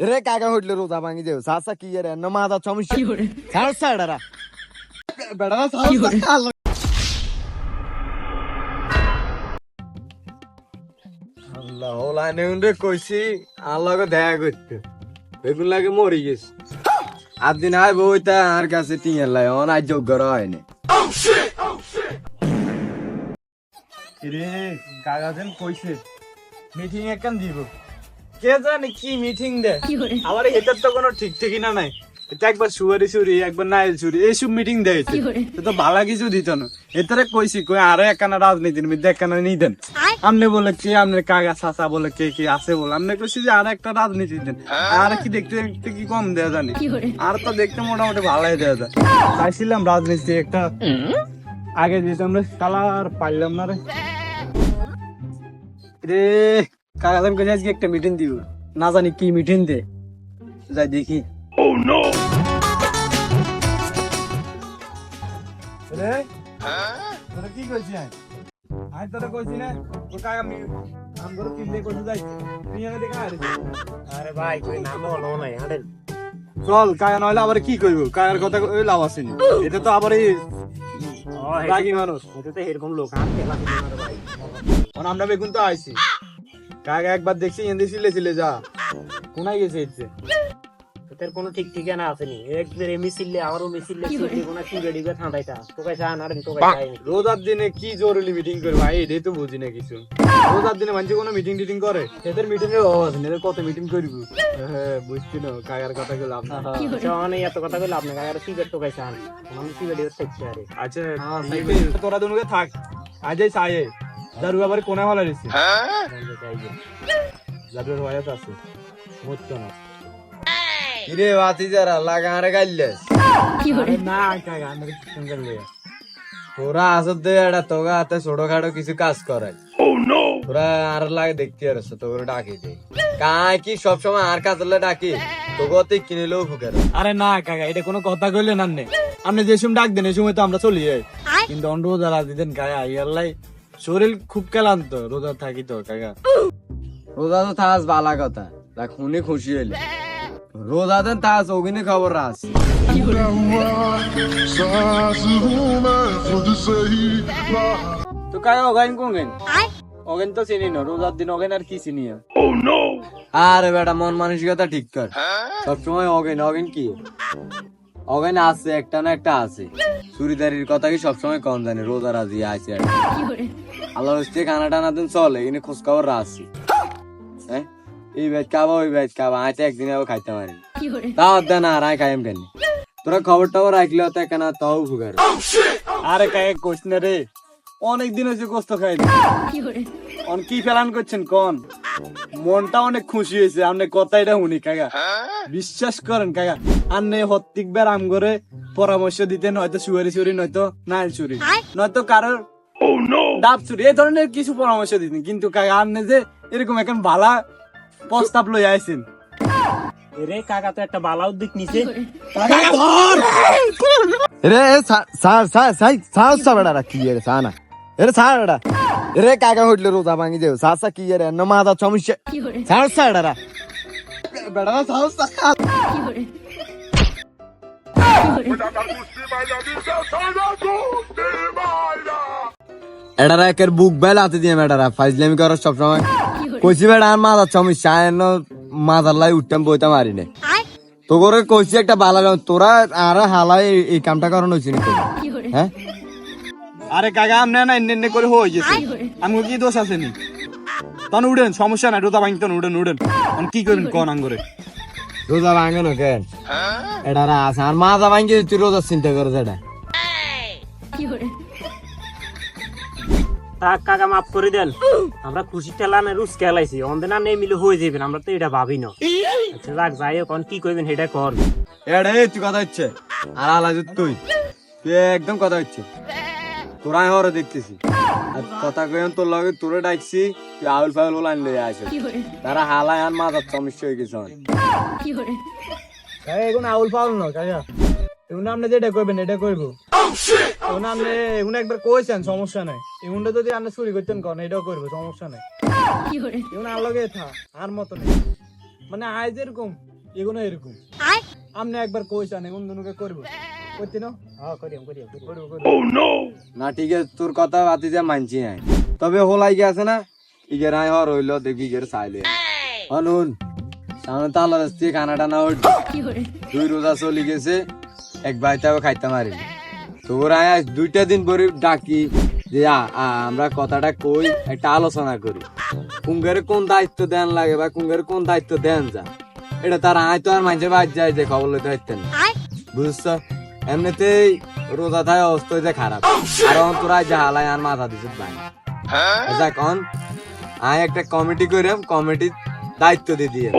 রে কাকা হইলে রোজা ভাঙি দেও। সাসা কি রে? ন মাদা সমস্যা ছাড় ছাড়ারা বেড়া ছাড় আল্লাহ ওলা নেউন্ডে কইছি আল্লাহকে দেখা করতে। বেগুন লাগে মরি গেছে। আর দিন আয় বইতা আর কাছে টিঙের লাই অন আজ যোগ্য হয়নি রে কাগাজেন কইছে মিটিং একখান দিব? কে জানে কি মিটিং দে? আমার এটার তো কোনো ঠিক ঠিকানা নাই। এটা একবার সুয়ারি সুরি একবার নাইল সুরি এইসব মিটিং দেয়ছে তো ভালো কিছু দিত না। এটারে কইছি কই আরও একখানা রাজনীতির মধ্যে একখানা নিই দেন। আমনে বলে কে আমনে কাগা চাচা বলে কে কি আছে বলে। আমনে কইছি যে আর একটা রাজনীতি দেন। আর কি দেখতে দেখতে কি কম দেয়া জানি। আর তো দেখতে মোটামুটি ভালোই দেয়া যায়। চাইছিলাম রাজনীতি একটা। আগে দিতাম রে কালার পাইলাম না রে। রে কাছে আজকে একটা মিটিং দিব। না জানি কি মিটিং দে। যাই দেখি। তোরা কি তোরা কইছি না তো কাকা আমগর কিনলে যাই তুই এনে দেখা আরে আরে ভাই তুই নাম বলো নাই হাঁটেন। চল কাকা নইলে আবার কি কইব? কাকার কথা ওই লাভ আছে নি? এটা তো আবার এই ও রাগী মানুষ। এটা তো এরকম লোক আর খেলা না ভাই। আমরা বেগুন তো আইছি। কাকা একবার দেখছি এন্দি ছিলে ছিলে যা। কোনায় গেছে ইচ্ছে তোদের কোনো ঠিক ঠিকানা আসেনি। একবার এমি সিললে আমারও মিছিলে সিললে কোনো কি রেডি করে ঠান্ডাইতা তোকে চান আর তোকে চাইনি রোজার দিনে কি জরুরি মিটিং করে ভাই এটাই তো বুঝি না কিছু। রোজার দিনে মানুষ কোনো মিটিং টিটিং করে? এদের মিটিং এর অভাব আছে এদের কত মিটিং করব? হ্যাঁ বুঝছি না কাকার কথা গুলো আপনার মানে এত কথা কইলে আপনি আর সিগারেট তোকে চান আমি সিগারেট থাকছে আরে। আচ্ছা তোরা দুনুকে থাক। আজই চাইয়ে দারু আবার কোনে হলা দিছি দারুর হয়াত আছে। মুত্ত না। কিরে বাতি যারা লাগা আরে গাইলেস? আরে না কাকা আমরা সিঙ্গেল লিয়া তোরা আসত দে এটা তোগা হাতে ছোটখাটো কিছু কাজ করে। তোরা আর লাগে দেখতে আর তোকে ডাকি দে। কাই কি সবসময় আর কাজলে ডাকি? তোকে কিনেলেও ফুকে আরে না কাকা এটা কোনো কথা কইলে না নে আপনি যে সময় ডাক দেন এই সময় তো আমরা চলি যাই। কিন্তু অন রোজা রাত দিতেন কাকা ইয়ারলাই শরীর খুব ক্লান্ত রোজা থাকি তো কাকা। রোজা তো থাস বালা কথা। দেখ শুনি খুশি হইলে। রোজা দেন থাস ওগিনে খবর রাস তো কাকা ওগাইন কোন গাইন ওগেন তো চিনি না রোজার দিন ওগেন আর কি চিনি আর? আরে বেটা মন মানসিকতা ঠিক কর। সবসময় অগেন অগেন কি? অগেন আছে একটা না একটা আছে। চুরিদারির কথা কি সবসময় কম জানে রোজা রাজি আছে আর আল্লাহ হচ্ছে খানা টানা দিন চলে এখানে খোঁজ খবর রাখছি। হ্যাঁ? এই ব্যাচ খাব ওই ব্যাচ খাব আজ একদিন আবার খাইতে পারি তাও দেন আর আয় খাইম কেন? তোরা খবর টবর রাখলে তো কেন তাও ফুকার আরে কাকা কোচ না রে? অনেক দিন হয়েছে গোস্ত খাইনি অন কি প্ল্যান করছেন কোন? মনটা অনেক খুশি হয়েছে আপনি কথা এটা শুনি কাকা। বিশ্বাস করেন কাকা। আন্নে হত্তিকবার আম করে পরামর্শ দিতেন হয়তো সুয়ারি চুরি নয়তো নাইল চুরি নয়তো কারোর ডাব চুরি এই ধরনের কিছু পরামর্শ দিতেন। কিন্তু কাকা আপনি যে এরকম এখন ভালা প্রস্তাব লই আইছেন। রে কাকা তো একটা বালা উদ্যোগ নিছে। রে সার সার সাই সার সাবড়া রাখি রে সানা? রে সারড়া রে কাকা হইলে রোজা ভাঙি দেও। সাসা কি রে ন মাদা সমস্যা। সার সারড়া বেড়া সাহস এটারা একের বুক বেল হাতে দিয়ে বেটারা ফাইজলামি করো সবসময়। কইছি বেড়া আর সমস্যা এন মাদার লাই উঠতাম বইতাম মারি নে তো করে কইছি একটা বালা তোরা আর হালাই এই- কামটা করানো হয়েছে হ্যাঁ? আরে কাকা আপনি না এনে এনে করে হয়ে গেছে। আমি কি দোষ আছে নি? তখন উঠেন সমস্যা নাই রোজা ভাঙতেন উঠেন এখন কি করবেন কোন আঙ্গরে? রোজা ভাঙে না কেন? আছে আর মাদা ভাঙে তুই রোজা চিন্তা করে এটা তাক কাকা মাফ করে দেন আমরা খুশি রুস খেলাইছি। অন্ধে না নেই মিলে হয়ে যাবেন আমরা তো এটা ভাবি না। আচ্ছা যাক যাই হোক এখন কি সেটা কর তুই কথা হচ্ছে। আর তুই তুই একদম কথা হচ্ছে। তোরা হরে দেখতেছি। আর কথা কইন তোর লগে তোরে ডাকছি তুই আউল ফাউল আনলে আসে তারা হালাই আর মাথার সমস্যা হয়ে গেছে আমার। এখন আউল ফাউল না কাকা। এখন আপনি যেটা করবেন এটা করব। এখন আপনি এখন একবার কইছেন সমস্যা নাই। এগুনটা যদি আপনি চুরি করতেন কন এটাও করব সমস্যা নাই। এখন আর লগে থা আর মতো নেই। মানে আজ এরকম এগুলো এরকম। আপনি একবার কইছেন এখন দুনুকে করব। করতে না? হ্যাঁ করব না ঠিক আছে তোর কথা বাতি যা মানছি নাই। তবে হোলাই গেছে না ইগের আয় হর হইল দেখবি ইগের চাইলে। অনুন সামনে তো আল্লাহ রাস্তি খানা টানা উঠ দুই রোজা চলি গেছে এক বাইতাও খাইতে মারি তোর আয় দুইটা দিন পরে ডাকি যে আমরা কথাটা কই একটা আলোচনা করি। কুঙ্গারে কোন দায়িত্ব দেন লাগে বা কুঙ্গারে কোন দায়িত্ব দেন যা। এটা তার আয় তো আর মাঝে বাদ যায় যে খবর লইতে পারতেন না। বুঝছ? এমনিতেই রোজা থায় অবস্থা হয়েছে খারাপ। আর তোরা জাহালাই আর মাথা দিছে ভাই। আচ্ছা কন আয় একটা কমিটি করিম কমিটি দায়িত্ব দিয়ে দিয়ে।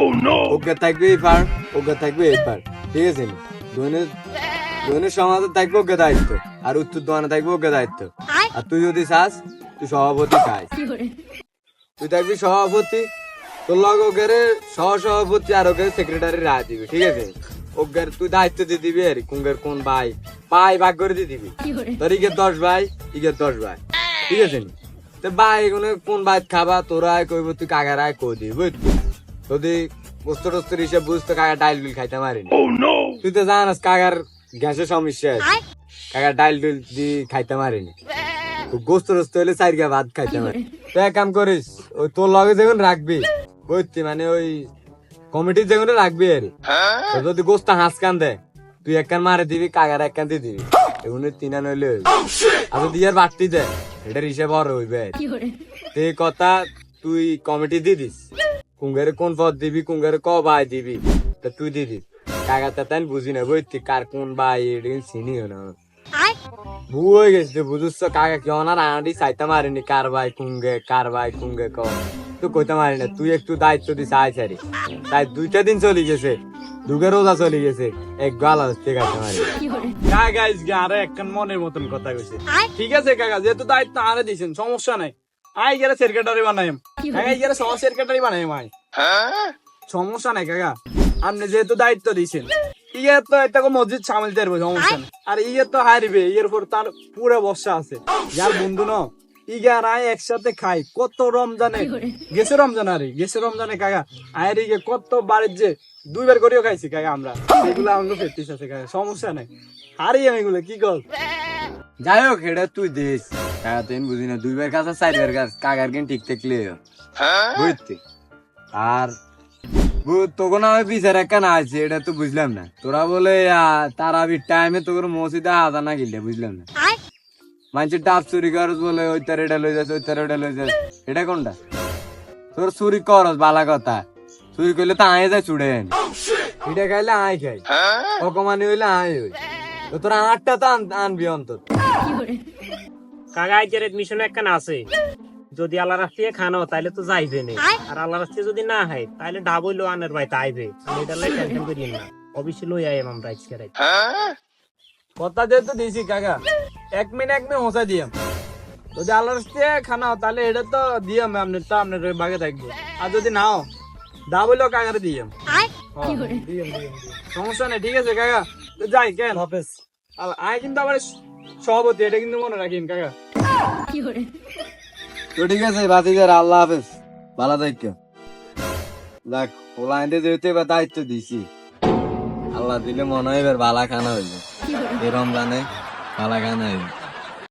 ওকে থাকবে এই পার ওকে থাকবে এই পার। ঠিক আছে নি? দৈনিক দৈনিক সমাজে থাকবে ওকে দায়িত্ব আর উত্তর দোকানে থাকবে ওকে দায়িত্ব। আর তুই যদি চাস তুই সভাপতি খাই তুই থাকবি সভাপতি তোর লগ ওকে সহ সভাপতি আর ওকে সেক্রেটারি রায় দিবি ঠিক আছে? ওকে তুই দায়িত্ব দিয়ে দিবি আর কুঙ্গের কোন ভাই ভাই ভাগ করে দিয়ে দিবি। তোর ইগের দশ ভাই ইগের দশ ভাই ঠিক আছে? নি? তো ভাই এগুলো কোন ভাই খাবা তোরা আয় কইব তুই কাকার আয় কই দিবি বুঝলি? যদি বস্তু টস্তুর হিসেবে বুঝতো কাকা ডাইল বিল খাইতে পারিনি তুই তো জানাস কাকার গ্যাসের সমস্যা আছে। কাকা ডাইল বিল দি খাইতে পারিনি গোস্ত রস্ত হলে চার গা ভাত খাইতে পারি। তো এক কাম করিস ওই তোর লগে যেগুন রাখবি বুঝছি মানে ওই কমিটি যেগুলো রাখবি আর যদি গোস্ত হাঁস কান দে তুই এক কান মারে দিবি কাকার এক কান দিয়ে দিবি। এগুলো তিনা নইলে হইবে। আর যদি আর বাড়তি দেয় এটার হিসেবে বড় হইবে আর। তো কথা তুই কমিটি দিয়ে দিস। কুঙ্গারে কোন পদ দিবি কুঙ্গারে ক বাই দিবি? তা তুই দিস কাকা তা তাই বুঝি না বুঝতি কার কোন বাই কিন্তু চিনিও না। ভুল হয়ে গেছে বুঝছ কাকা কি অনার আনাটি চাইতে মারিনি কার ভাই কুঙ্গে কার ভাই কুঙ্গে ক? তুই কইতে মারি না তুই একটু দায়িত্ব দিস আয় সারি তাই দুইটা দিন চলে গেছে দুগে রোজা চলে গেছে এক গাল আসতে কাটতে মারি। কাকা আরে একখান মনের মতন কথা কইছে। ঠিক আছে কাকা যেহেতু দায়িত্ব আরে দিছেন সমস্যা নাই। আই গেলে সেক্রেটারি বানাইম। কাকা গেলে সহ সেক্রেটারি বানাইম আই। সমস্যা নাই কাকা। আপনি যেহেতু দায়িত্ব ইয়ে তো এটা মসজিদ পারব সমস্যা নাই। আর ইয়ে তো হারিবে ইয়ের পর তার পুরো বর্ষা আছে। যার বন্ধু ন ইগার আয় একসাথে খাই কত রমজানে গেছে রমজান আরে গেছে রমজানে কাকা। আয়ের ইগে কত বাড়ির যে দুইবার করেও খাইছি কাকা আমরা। এগুলো আমাকে ফেরতিস আছে কাকা সমস্যা নাই। হারি আমি এগুলো কি কর? যাই হোক এটা তুই দিস। তুই বুঝি না। দুইবার কাছে চারবার কাজ কাকার কিন ঠিক থাকলে? বুঝতে। আর তখন আমি বিচার একটা না আছে এটা তো বুঝলাম না। তোরা বলে তারাবির টাইমে তোর মসজিদে আদা না গিলে বুঝলাম না। মানুষের ডাব চুরি করস বলে ওই তার এটা লই যাচ্ছে ওই তার ওটা লই যাচ্ছে এটা কোনটা? তোর চুরি করস বালা কথা। চুরি করলে তো আয় যায় চুড়ে। আনি এটা খাইলে আয় খাই। অকমানি হইলে আয় হই। তো তোর আটটা তো আনবি অন্তত। কাকা আইজের মিশন একখান আছে। যদি আল্লাহ রাস্তিয়ে খানো তাহলে তো যাইবে না। আর আল্লাহ রাস্তিয়ে যদি না হয় তাহলে ডাবইলো আনের ভাই তাইবে আমি এটা লাই টেনশন করি না। অবশ্যই লই আইম আমরা আজকে রাইত। কথা যেহেতু দিয়েছি কাকা এক মিনিট এক মিনিট হোসা দিয়াম। যদি আল্লাহর দিয়ে খানা তাহলে এটা তো দিয়াম আপনার তো আপনার বাগে থাকব। আর যদি নাও দা বলল কাকারে দিয়াম। সমস্যা নেই ঠিক আছে কাকা। যাই কেন? হাফেজ। আয় কিন্তু আবার সভাপতি এটা কিন্তু মনে রাখিন কাকা। তো ঠিক আছে বাতিজার আল্লাহ হাফেজ। ভালো থাকো। দেখ ওলা আনতে যেহেতু এবার দায়িত্ব দিছি। আল্লাহ দিলে মনে হয় এবার বালা খানা হইবে এই রমজানে বালা খানা হইবে